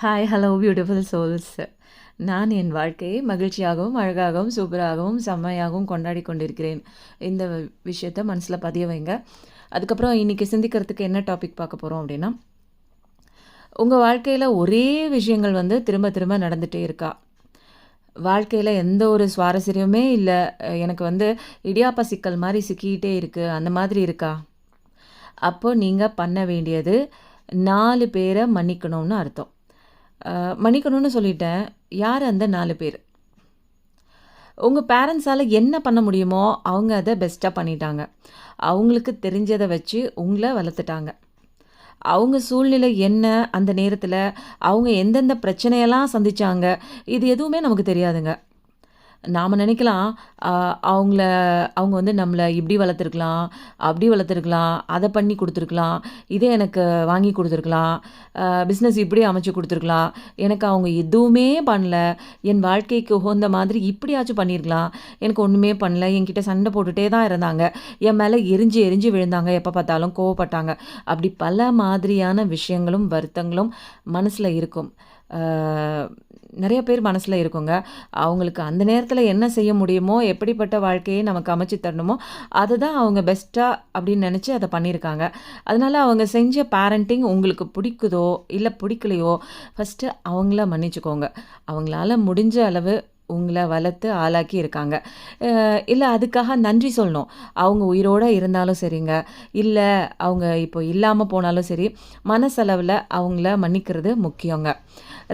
Hi hello beautiful souls நான் என் வாழ்க்கையை மகிழ்ச்சியாகவும் அழகாகவும் சூப்பராகவும் செம்மையாகவும் கொண்டாடி கொண்டிருக்கிறேன். இந்த விஷயத்த மனசில் பதிய வைங்க. அதுக்கப்புறம் இன்றைக்கி சிந்திக்கிறதுக்கு என்ன டாபிக் பார்க்க போகிறோம் அப்படின்னா உங்கள் வாழ்க்கையில் ஒரே விஷயங்கள் வந்து திரும்ப திரும்ப நடந்துகிட்டே இருக்கா? வாழ்க்கையில் எந்த ஒரு சுவாரஸ்யமே இல்லை. எனக்கு வந்து இடியாப்ப சிக்கல் மாதிரி சிக்கிக்கிட்டே இருக்குது அந்த மாதிரி இருக்கா? அப்போது நீங்கள் பண்ண வேண்டியது நாலு பேரை மன்னிக்கணும்னு அர்த்தம். மன்னிக்கணும்னு சொல்லிட்டேன். யார் அந்த நாலு பேர்? உங்கள் பேரண்ட்ஸால் என்ன பண்ண முடியுமோ அவங்க அதை பெஸ்ட்டாக பண்ணிட்டாங்க. அவங்களுக்கு தெரிஞ்சதை வச்சு உங்களை வளர்த்துட்டாங்க. அவங்க சூழ்நிலை என்ன அந்த நேரத்தில் அவங்க எந்தெந்த பிரச்சனையெல்லாம் சந்திச்சாங்க இது எதுவுமே நமக்கு தெரியாதுங்க. நாம் நினைக்கலாம் அவங்கள அவங்க வந்து நம்மளை இப்படி வளர்த்துருக்கலாம் அப்படி வளர்த்துருக்கலாம் அதை பண்ணி கொடுத்துருக்கலாம் இதை எனக்கு வாங்கி கொடுத்துருக்கலாம் பிஸ்னஸ் இப்படி அமைச்சு கொடுத்துருக்கலாம். எனக்கு அவங்க எதுவுமே பண்ணல. என் வாழ்க்கைக்கு உகந்த மாதிரி இப்படியாச்சும் பண்ணியிருக்கலாம் எனக்கு ஒன்றுமே பண்ணல. என்கிட்ட சண்டை போட்டுட்டே தான் இருந்தாங்க. என் மேலே எரிஞ்சு எரிஞ்சு விழுந்தாங்க. எப்போ பார்த்தாலும் கோவப்பட்டாங்க. அப்படி பல மாதிரியான விஷயங்களும் வருத்தங்களும் மனசில் இருக்கும். நிறைய பேர் மனசில் இருக்குங்க. அவங்களுக்கு அந்த நேரத்தில் என்ன செய்ய முடியுமோ எப்படிப்பட்ட வாழ்க்கையை நமக்கு அமைச்சு தரணுமோ அதை தான் அவங்க பெஸ்ட்டாக அப்படின்னு நினச்சி அதை பண்ணியிருக்காங்க. அதனால் அவங்க செஞ்ச பேரண்டிங் உங்களுக்கு பிடிக்குதோ இல்லை பிடிக்கலையோ ஃபஸ்ட்டு அவங்கள மன்னிச்சுக்கோங்க. அவங்களால முடிஞ்ச அளவு உங்களை வளர்த்து ஆளாக்கி இருக்காங்க. இல்லை அதுக்காக நன்றி சொல்லணும். அவங்க உயிரோடு இருந்தாலும் சரிங்க. இல்லை அவங்க இப்போ இல்லாமல் போனாலும் சரி மனசளவில் அவங்கள மன்னிக்கிறது முக்கியங்க.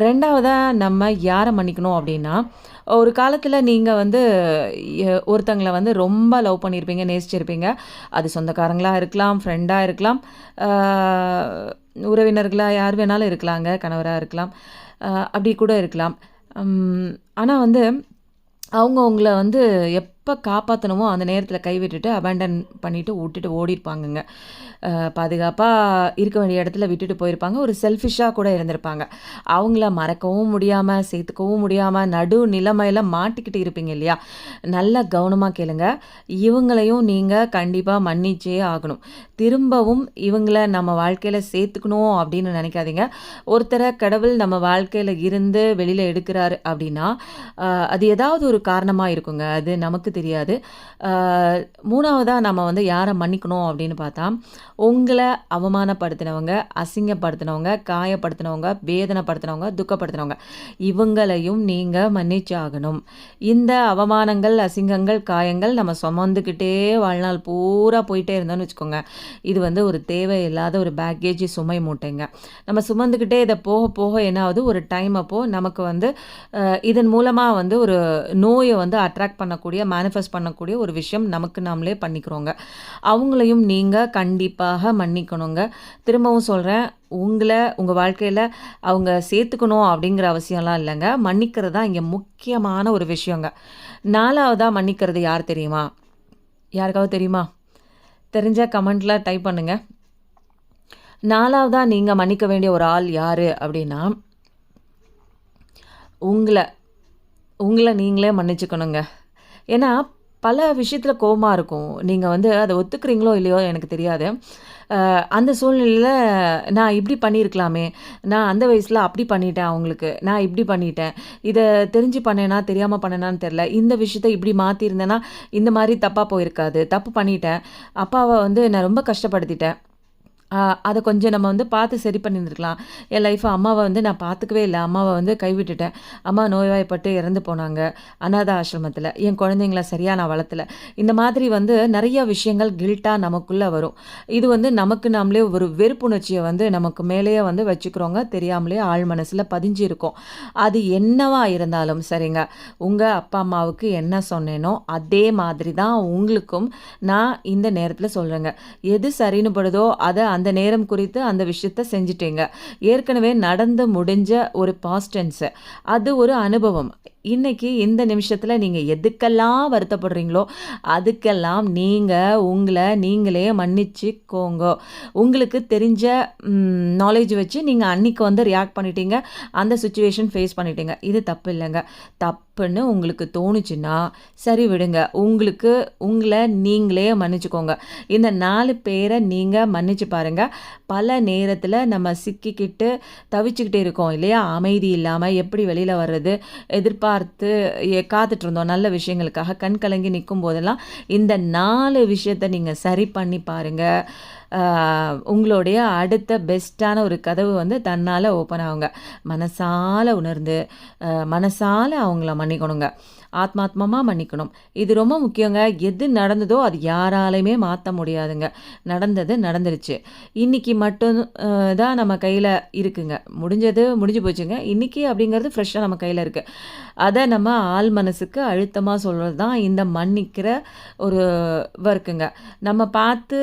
ரெண்டாவதாக நம்ம யாரை மன்னிக்கணும் அப்படின்னா ஒரு காலத்தில் நீங்கள் வந்து ஒருத்தங்களை வந்து ரொம்ப லவ் பண்ணியிருப்பீங்க நேசிச்சிருப்பீங்க. அது சொந்தக்காரங்களாக இருக்கலாம் ஃப்ரெண்டாக இருக்கலாம் உறவினர்களாக யார் வேணாலும் இருக்கலாங்க கணவராக இருக்கலாம் அப்படி கூட இருக்கலாம். ஆனால் வந்து அவங்க உங்களை வந்து எப்போ காப்பாற்றணுமோ அந்த நேரத்தில் கைவிட்டுட்டு அபேண்டன் பண்ணிவிட்டு விட்டுட்டு ஓடிருப்பாங்கங்க. பாதுகாப்பாக இருக்க வேண்டிய இடத்துல விட்டுட்டு போயிருப்பாங்க. ஒரு செல்ஃபிஷாக கூட இருந்திருப்பாங்க. அவங்கள மறக்கவும் முடியாமல் சேர்த்துக்கவும் முடியாமல் நடு நிலைமையில் மாட்டிக்கிட்டு இருப்பீங்க இல்லையா? நல்ல கவனமாக கேளுங்க. இவங்களையும் நீங்கள் கண்டிப்பாக மன்னிச்சே ஆகணும். திரும்பவும் இவங்களை நம்ம வாழ்க்கையில் சேர்த்துக்கணும் அப்படின்னு நினைக்காதீங்க. ஒருத்தரை கடவுள் நம்ம வாழ்க்கையில் இருந்து வெளியில் எடுக்கிறாரு அப்படின்னா அது ஏதாவது ஒரு காரணமாக இருக்குங்க. அது நமக்கு தெரியாது. மூணாவதாக நம்ம வந்து யாரை மன்னிக்கணும் அப்படின்னு பார்த்தா உங்களை அவமானப்படுத்தினவங்க அசிங்கப்படுத்தினவங்க காயப்படுத்தினவங்க வேதனைப்படுத்தினவங்க துக்கப்படுத்தினவங்க இவங்களையும் நீங்கள் மன்னிச்சாகணும். இந்த அவமானங்கள் அசிங்கங்கள் காயங்கள் நம்ம சுமந்துக்கிட்டே வாழ்நாள் பூரா போயிட்டே இருந்தோம்னு வச்சுக்கோங்க. இது வந்து ஒரு தேவையில்லாத ஒரு பேக்கேஜ் சுமை மூட்டைங்க. நம்ம சுமந்துக்கிட்டே இதை போக போக என்ன ஆகுது ஒரு டைம் அப்போது நமக்கு வந்து இதன் மூலமாக வந்து ஒரு நோயை வந்து அட்ராக்ட் பண்ணக்கூடிய மேனிஃபெஸ்ட் பண்ணக்கூடிய ஒரு விஷயம் நமக்கு நாமளே பண்ணிக்கிறோங்க. அவங்களையும் நீங்கள் கண்டிப்பாக மன்னிக்கணுங்க. திரும்பவும் சொல்கிறேன் உங்களை உங்கள் வாழ்க்கையில் அவங்க சேர்த்துக்கணும் அப்படிங்கிற அவசியம்லாம் இல்லைங்க. மன்னிக்கிறது தான் இங்கே முக்கியமான ஒரு விஷயங்க. நாலாவதாக மன்னிக்கிறது யார் தெரியுமா? யாருக்காவது தெரியுமா? தெரிஞ்சால் கமெண்ட்டில் டைப் பண்ணுங்கள் நாலாவதாக நீங்கள் மன்னிக்க வேண்டிய ஒரு ஆள் யார் அப்படின்னா உங்களை உங்களை நீங்களே மன்னிச்சுக்கணுங்க. ஏன்னா பல விஷயத்தில் கோபமாக இருக்கும். நீங்கள் வந்து அதை ஒத்துக்கிறீங்களோ இல்லையோ எனக்கு தெரியாது. அந்த சூழ்நிலையில் நான் இப்படி பண்ணியிருக்கலாமே. நான் அந்த வயசில் அப்படி பண்ணிட்டேன் அவங்களுக்கு. நான் இப்படி பண்ணிட்டேன். இதை தெரிஞ்சு பண்ணேனா தெரியாமல் பண்ணேனான்னு தெரில இந்த விஷயத்த இப்படி மாற்றிருந்தேன்னா இந்த மாதிரி தப்பாக போயிருக்காது. தப்பு பண்ணிட்டேன். அப்பாவை வந்து நான் ரொம்ப கஷ்டப்படுத்திட்டேன். அதை கொஞ்சம் நம்ம வந்து பார்த்து சரி பண்ணியிருந்துருக்கலாம். என் லைஃப்பை அம்மாவை வந்து நான் பார்த்துக்கவே இல்லை. அம்மாவை வந்து கைவிட்டுட்டேன். அம்மா நோய்வாய்ப்பட்டு இறந்து போனாங்க அனாத ஆசிரமத்தில். என் குழந்தைங்கள சரியாக நான் வளர்த்தல. இந்த மாதிரி வந்து நிறைய விஷயங்கள் கில்ட்டாக நமக்குள்ளே வரும். இது வந்து நமக்கு நாமளே ஒரு வெறுப்புணர்ச்சியை வந்து நமக்கு மேலேயே வந்து வச்சுக்கிறோங்க. தெரியாமலே ஆழ் மனசில் பதிஞ்சு இருக்கும். அது என்னவா இருந்தாலும் சரிங்க. உங்கள் அப்பா அம்மாவுக்கு என்ன சொன்னேனோ அதே மாதிரி தான் உங்களுக்கும் நான் இந்த நேரத்தில் சொல்கிறேங்க எது சரின்னு படுதோ அதை அந்த நேரம் குறித்து அந்த விஷயத்த செஞ்சிட்டீங்க. ஏற்கனவே நடந்து முடிஞ்ச ஒரு பாஸ்டன்ஸு அது ஒரு அனுபவம். இன்னைக்கு இந்த நிமிஷத்தில் நீங்கள் எதுக்கெல்லாம் வருத்தப்படுறீங்களோ அதுக்கெல்லாம் நீங்கள் உங்களை நீங்களே மன்னிச்சுக்கோங்க. உங்களுக்கு தெரிஞ்ச நாலேஜ் வச்சு நீங்கள் அன்னைக்கு வந்து ரியாக்ட் பண்ணிட்டீங்க. அந்த சுச்சுவேஷன் ஃபேஸ் பண்ணிட்டீங்க. இது தப்பு இல்லைங்க. தப்புன்னு உங்களுக்கு தோணுச்சுன்னா சரி விடுங்க. உங்களுக்கு உங்களை நீங்களே மன்னிச்சுக்கோங்க. இந்த நாலு பேரை நீங்கள் மன்னிச்சு பாருங்க. பாருங்க. பல நேரத்தில் நம்ம சிக்கிக்கிட்டு தவிச்சுக்கிட்டே இருக்கோம் இல்லையா? அமைதி இல்லாமல் எப்படி வெளியில் வர்றது? எதிர்பார்த்து எ காத்துட்ருந்தோம் நல்ல விஷயங்களுக்காக. கண் கலங்கி நிற்கும் போதெல்லாம், இந்த நாலு விஷயத்த நீங்கள் சரி பண்ணி பாருங்க. உங்களுடைய அடுத்த பெஸ்ட்டான ஒரு கதவு வந்து தன்னால் ஓப்பன் ஆகுங்க. மனசால் உணர்ந்து, மனசால் அவங்கள மன்னிக்கணுங்க. ஆத்மாத்மமாக மன்னிக்கணும். இது ரொம்ப முக்கியங்க. எது நடந்ததோ அது யாராலையுமே மாற்ற முடியாதுங்க. நடந்தது நடந்துருச்சு. இன்னைக்கு மட்டும் தான் நம்ம கையில் இருக்குங்க. முடிஞ்சது முடிஞ்சு போச்சுங்க. இன்றைக்கி அப்படிங்கிறது ஃப்ரெஷ்ஷாக நம்ம கையில் இருக்குது அதை நம்ம ஆழ் மனசுக்கு அழுத்தமாக சொல்கிறது தான் இந்த மன்னிக்கிற ஒரு ஒர்க்குங்க. நம்ம பார்த்து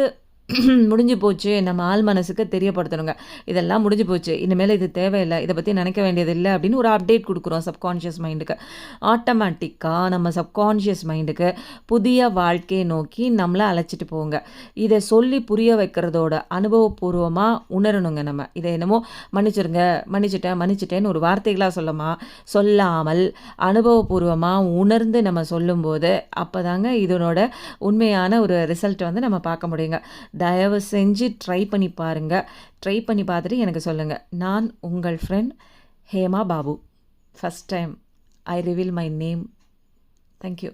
முடிஞ்சு போச்சு. நம்ம ஆழ் மனசுக்கு தெரியப்படுத்தணுங்க. இதெல்லாம் முடிஞ்சு போச்சு. இனிமேல் இது தேவையில்லை இதை பற்றி நினைக்க வேண்டியதில்ல அப்படின்னு ஒரு அப்டேட் கொடுக்குறோம் சப்கான்ஷியஸ் மைண்டுக்கு. ஆட்டோமேட்டிக்காக நம்ம சப்கான்ஷியஸ் மைண்டுக்கு புதிய வாழ்க்கையை நோக்கி நம்மளை அழைச்சிட்டு போங்க இதை சொல்லி புரிய வைக்கிறதோட அனுபவபூர்வமாக உணரணுங்க நம்ம. இதை என்னமோ மன்னிச்சிருங்க, மன்னிச்சுட்டேன், மன்னிச்சிட்டேன்னு ஒரு வார்த்தைகளாக சொல்லமா சொல்லாமல் அனுபவபூர்வமாக உணர்ந்து நம்ம சொல்லும்போது, அப்போ தாங்க இதனோட உண்மையான ஒரு ரிசல்ட் வந்து நம்ம பார்க்க முடியுங்க. தயவு செஞ்சு ட்ரை பண்ணி பாருங்கள் ட்ரை பண்ணி பார்த்துட்டு எனக்கு சொல்லுங்கள் நான் உங்கள் friend Hema Babu. First time I reveal my name. Thank you.